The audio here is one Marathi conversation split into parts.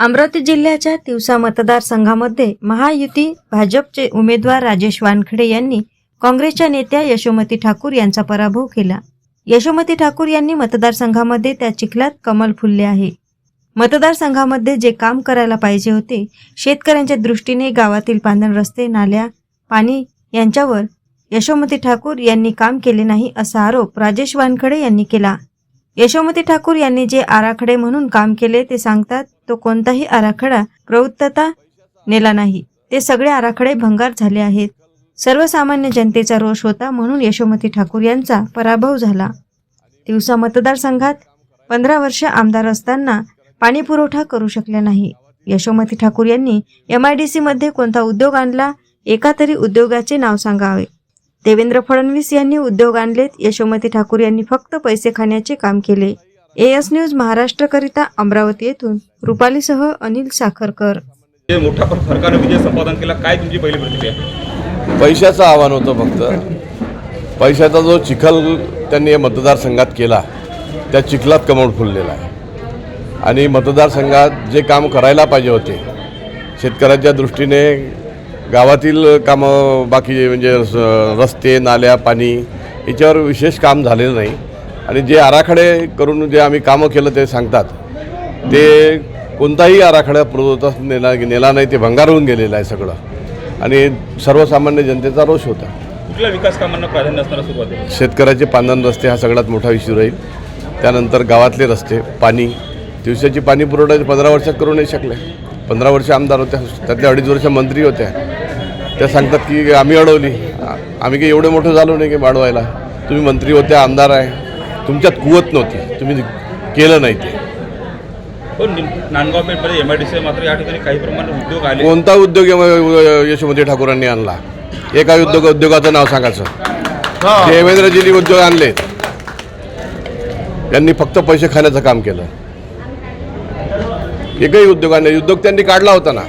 अमरावती जिल्ह्याच्या तिवसा मतदारसंघामध्ये महायुती भाजपचे उमेदवार राजेश वानखडे यांनी काँग्रेसच्या नेत्या यशोमती ठाकूर यांचा पराभव केला. यशोमती ठाकूर यांनी मतदारसंघामध्ये त्या चिखलात कमल फुलले आहे. मतदारसंघामध्ये जे काम करायला पाहिजे होते शेतकऱ्यांच्या दृष्टीने गावातील पांधण रस्ते नाल्या पाणी यांच्यावर यशोमती ठाकूर यांनी काम केले नाही असा आरोप राजेश वानखडे यांनी केला. यशोमती ठाकूर यांनी जे आराखडे म्हणून काम केले ते सांगतात तो कोणताही आराखडा प्रवृत्तता नेला नाही. ते सगळे आराखडे भंगार झाले आहेत. सर्वसामान्य जनतेचा रोष होता म्हणून यशोमती ठाकूर यांचा पराभव झाला. दिवसा मतदारसंघात पंधरा वर्ष आमदार असताना पाणी पुरवठा करू शकले नाही. यशोमती ठाकूर यांनी एम आय डी सीमध्ये कोणता उद्योग आणला एका तरी उद्योगाचे नाव सांगावे. देवेंद्र फडणवीस यांनी उद्योग आणलेत. यशोमती ठाकूर यांनी फक्त पैसे खाण्याचे काम केले. एएस न्यूज महाराष्ट्रकरिता अमरावती येथून. रुपालीसह अनिल साखरकर. जे मोठ्या फर- फरकानं विजय संपादन केला काय तुमची पहिली प्रतिक्रिया? पैशाचं आव्हान होतं फक्त. पैशाचा जो चिखल त्यांनी या मतदारसंघात केला त्या चिखलात कमळ फुललेला आहे. आणि मतदारसंघात जे काम करायला पाहिजे होते शेतकऱ्याच्या दृष्टीने गावातील कामं बाकी म्हणजे रस्ते नाल्या पाणी याच्यावर विशेष काम झालेलं नाही. आणि जे आराखडे करून जे आम्ही कामं केलं ते सांगतात ते कोणताही आराखडा पूर्वतच नेला नेला नाही ते भंगार होऊन गेलेलं आहे सगळं. आणि सर्वसामान्य जनतेचा रोष होता. कुठल्या विकास कामांना प्राधान्य असणार सुरुवात शेतकऱ्याचे पांधन रस्ते हा सगळ्यात मोठा इश्यू राहील. त्यानंतर गावातले रस्ते पाणी दिवसाची पाणी पुरवठा पंधरा वर्षात करू नाही शकले. पंधरा वर्ष आमदार होत्या त्यातल्या अडीच वर्ष मंत्री होत्या. त्या सांगतात की आम्ही अडवली. आम्ही काही एवढे मोठं झालो नाही की वाढवायला तुम्ही मंत्री होते आमदार आहे. तुमच्यात कुवत नव्हती. तुम्ही केलं नाही ते. नि- नांदगाव पेठमध्ये एम आय डी सी मात्र या ठिकाणी काही प्रमाणात उद्योग आले. कोणता उद्योग यशोमती ठाकूरांनी आणला? एका उद्योग उद्योगाचं नाव सांगायचं. देवेंद्रजींनी उद्योग आणले त्यांनी फक्त पैसे खाण्याचं काम केलं. एकही उद्योगाने उद्योग त्यांनी काढला होता ना.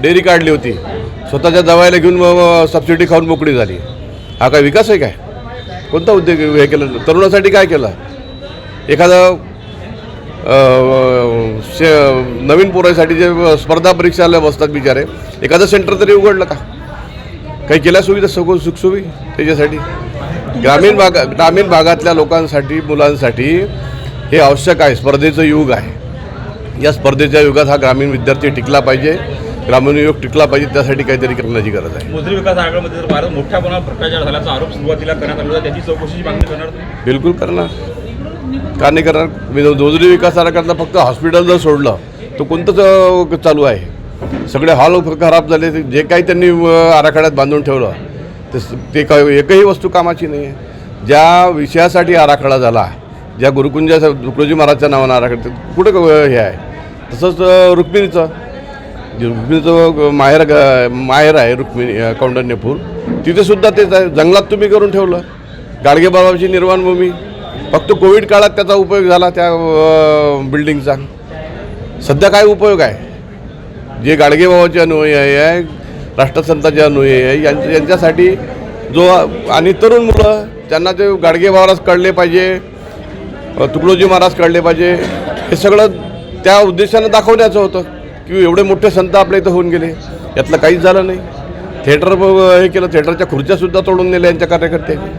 डेअरी काढली होती. स्वतःच्या दवायला घेऊन सबसिडी खाऊन मोकळी झाली. हा काय विकास आहे काय? कोणता उद्योग हे केलं? तरुणासाठी काय केलं? एखादं शे नवीन पोरासाठी जे स्पर्धा परीक्षाला बसतात बिचारे एखादं सेंटर तरी उघडलं का? काही केल्या सुविधा सगळं सुखसुवी त्याच्यासाठी? ग्रामीण भाग ग्रामीण भागातल्या लोकांसाठी मुलांसाठी हे आवश्यक आहे. स्पर्धेचं युग आहे. या स्पर्धेच्या युगात हा ग्रामीण विद्यार्थी टिकला पाहिजे. ग्रामीण युग टिकला पाहिजे त्यासाठी काहीतरी करण्याची गरज आहे. मोजरी विकास आयोगामध्ये जर भारत मोठ्या प्रमाणात भ्रष्टाचार झाल्याचा आरोप सुरुवातीला करण्यात आला होता त्याची चौकशीची मागणी करणार तुम्ही? बिलकुल करणार. का नाही करणार? वि- जोजरी विकास आराखड्यातलं फक्त हॉस्पिटल जर सोडलं तर कोणतंच अं, चालू आहे. सगळे हॉल खराब झाले ते जे काही त्यांनी अं, आराखड्यात बांधून ठेवलं ते स- ते काय एकही वस्तू कामाची नाही आहे. ज्या विषयासाठी आराखडा झाला ज्या गुरुकुंजा तुकडोजी महाराजच्या नावानं आराखडा कुठं क- हे आहे? तसंच अं, रुक्मिणीचं. रुक्मिणीचं माहेर ग- माहेर आहे रुक्मिणी कौंडण्यपूर. तिथेसुद्धा ते तेच आहे जंगलात तुम्ही करून ठेवलं. गाडगे बाबाची निर्वाणभूमी फक्त कोविड काळात त्याचा उपयोग झाला त्या बिल्डिंगचा सध्या काय उपयोग आहे? जे गाडगे बाबाचे अनुयायी आहे राष्ट्रसंताचे अनुयायी आहे यांच्या यांच्यासाठी जो आणि तरुण मुलं त्यांना ते गाडगे महाराज कळले पाहिजे तुकडोजी महाराज कळले पाहिजे. हे सगळं त्या उद्देशानं दाखवण्याचं होतं. की एवढे मोठे संत आपल्या इथं होऊन गेले यातलं काहीच झालं नाही. थिएटर हे केलं थिएटरच्या खुर्च्यासुद्धा तोडून नेल्या यांच्या कार्यकर्त्यांनी.